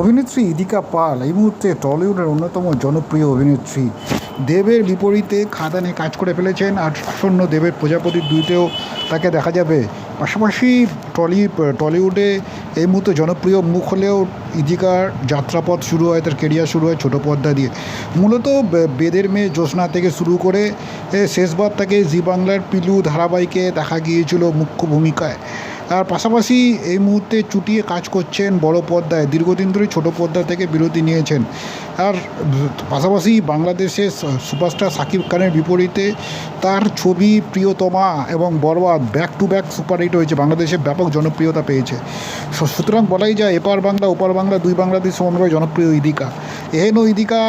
অভিনেত্রী ইদিকা পাল এই মুহূর্তে টলিউডের অন্যতম জনপ্রিয় অভিনেত্রী। দেবের বিপরীতে খাদানে কাজ করে ফেলেছেন আর আসন্ন দেবের প্রজাপতির দুইতেও তাকে দেখা যাবে। পাশাপাশি টলি টলিউডে এই মুহূর্তে জনপ্রিয় মুখ হলেও ইদিকার যাত্রাপথ শুরু হয়, তার কেরিয়ার শুরু হয় ছোটো পর্দা দিয়ে। মূলত বেদের মেয়ে জ্যোৎস্না থেকে শুরু করে শেষবার তাকে জি বাংলার পিলু ধারাবাহিকে দেখা গিয়েছিল মুখ্য ভূমিকায়। আর পাশাপাশি এই মুহূর্তে চুটিয়ে কাজ করছেন বড় পর্দায়, দীর্ঘদিন ধরে ছোট পর্দা থেকে বিরতি নিয়েছেন। আর পাশাপাশি বাংলাদেশের সুপারস্টার সাকিব খানের বিপরীতে তার ছবি প্রিয়তমা এবং Borbaad back to back superhit হয়েছে। বাংলাদেশে ব্যাপক জনপ্রিয়তা পেয়েছে। সুতরাং বলাই যায় এপার বাংলা ওপার বাংলা দুই বাংলাদেশ সমানভাবে জনপ্রিয় ইদিকা এহেন ইদিকা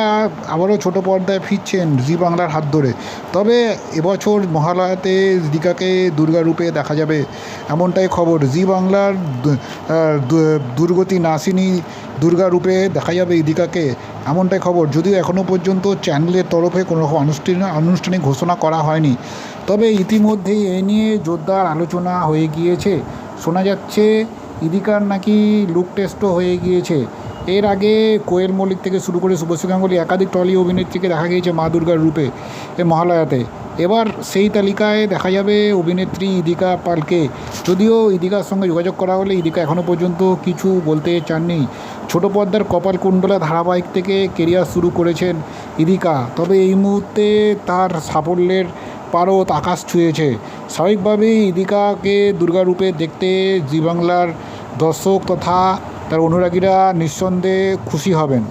আবারও ছোট পর্দায় ফিরছেন জি বাংলার হাত ধরে। তবে এবছর মহালয়াতে ইদিকাকে দুর্গা রূপে দেখা যাবে এমনটাই খবর। জি বাংলার দুর্গতি নাসিনী দুর্গা রূপে দেখা যাবে ইদিকাকে এমনটাই খবর। যদিও এখনও পর্যন্ত চ্যানেলের তরফে কোনো রকম আনুষ্ঠানিক আনুষ্ঠানিক ঘোষণা করা হয়নি। তবে ইতিমধ্যেই এ নিয়ে জোরদার আলোচনা হয়ে গিয়েছে। শোনা যাচ্ছে, ইদিকার নাকি লুক টেস্টও হয়ে গিয়েছে। এর আগে কোয়েল মল্লিক থেকে শুরু করে শুভশ্রী গাঙ্গুলি একাধিক টলি অভিনেত্রীকে দেখা গিয়েছে মা দুর্গার রূপে এ মহালয়াতে। এবার সেই তালিকায় দেখা যাবে অভিনেত্রী ইদিকা পালকে। যদিও ইদিকার সঙ্গে যোগাযোগ করা হলে ইদিকা এখনও পর্যন্ত কিছু বলতে চাননি। ছোট পর্দার কপাল কুণ্ডলা ধারাবাহিক থেকে কেরিয়ার শুরু করেছেন ইদিকা। তবে এই মুহূর্তে তার সাফল্যের পারত আকাশ ছুঁয়েছে। স্বাভাবিকভাবেই ইদিকাকে দুর্গারূপে দেখতে জি বাংলার দর্শক তথা তার অনুরাগীরা নিঃসন্দেহে খুশি হবেন।